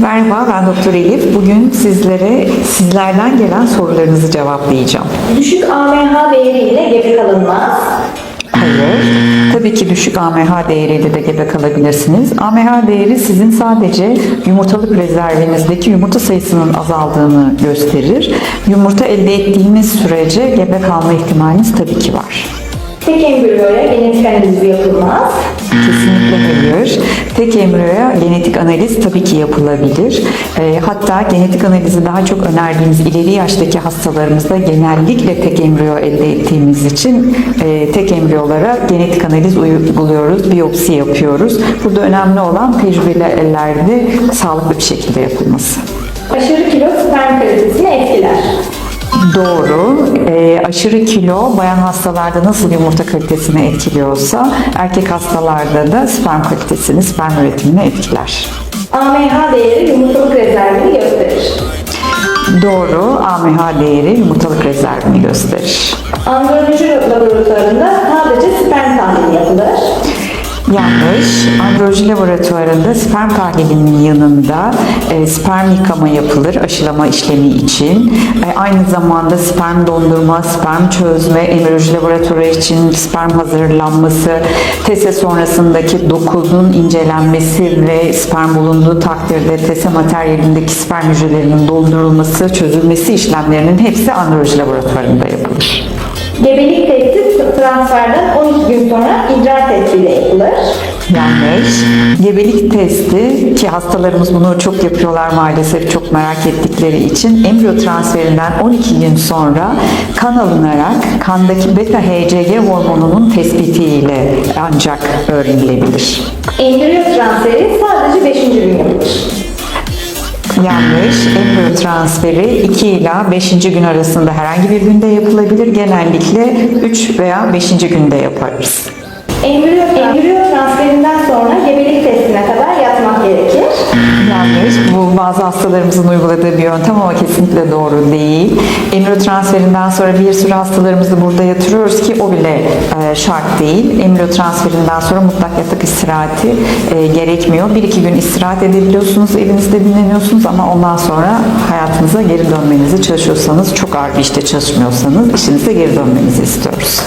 Merhaba, ben Doktor Elif. Bugün sizlere sizlerden gelen sorularınızı cevaplayacağım. Düşük AMH değeriyle gebe kalınmaz. Hayır, tabii ki düşük AMH değeriyle de gebe kalabilirsiniz. AMH değeri sizin sadece yumurtalık rezervinizdeki yumurta sayısının azaldığını gösterir. Yumurta elde ettiğiniz sürece gebe kalma ihtimaliniz tabii ki var. Tek embriyoya genetik analizi yapılmaz. Kesinlikle hayır. Tek embriyoya genetik analiz tabii ki yapılabilir. E, hatta genetik analizi daha çok önerdiğimiz ileri yaştaki hastalarımızda genellikle tek embriyo elde ettiğimiz için e, tek embriyolara genetik analiz uyguluyoruz, biyopsi yapıyoruz. Burada önemli olan tecrübeli ellerde sağlıklı bir şekilde yapılması. Aşırı kilo sperm kalitesini etkiler. Doğru. E, aşırı kilo bayan hastalarda nasıl yumurta kalitesini etkiliyorsa erkek hastalarda da sperm kalitesini, sperm üretimini etkiler. AMH değeri yumurtalık rezervini gösterir. Doğru. AMH değeri yumurtalık rezervini gösterir. Androloji laboratuvarında sadece. Yanlış. Androloji laboratuvarında sperm tahlilinin yanında e, sperm yıkama yapılır aşılama işlemi için. E, aynı zamanda sperm dondurma, sperm çözme, embriyoloji laboratuvarı için sperm hazırlanması, tese sonrasındaki dokunun incelenmesi ve sperm bulunduğu takdirde tese materyalindeki sperm hücrelerinin dondurulması, çözülmesi işlemlerinin hepsi androloji laboratuvarında yapılır. Gebelik testi transferden 12 gün sonra idrar testiyle yapılır. Yanlış. Gebelik testi ki hastalarımız bunu çok yapıyorlar maalesef çok merak ettikleri için embriyo transferinden 12 gün sonra kan alınarak kandaki beta HCG hormonunun tespitiyle ancak öğrenilebilir. Embriyo transferi sadece transferi 2 ila 5. gün arasında herhangi bir günde yapılabilir. Genellikle 3 veya 5. günde yaparız. Embriyo, transferinden sonra gebelik testine kadar bazı hastalarımızın uyguladığı bir yöntem ama kesinlikle doğru değil. Embriyo transferinden sonra bir sürü hastalarımızı burada yatırıyoruz ki o bile e, şart değil. Embriyo transferinden sonra mutlak yatak istirahati e, gerekmiyor. Bir iki gün istirahat edebiliyorsunuz, evinizde dinleniyorsunuz ama ondan sonra hayatınıza geri dönmenizi çalışıyorsanız, çok ağır bir işte çalışmıyorsanız işinize geri dönmenizi istiyoruz.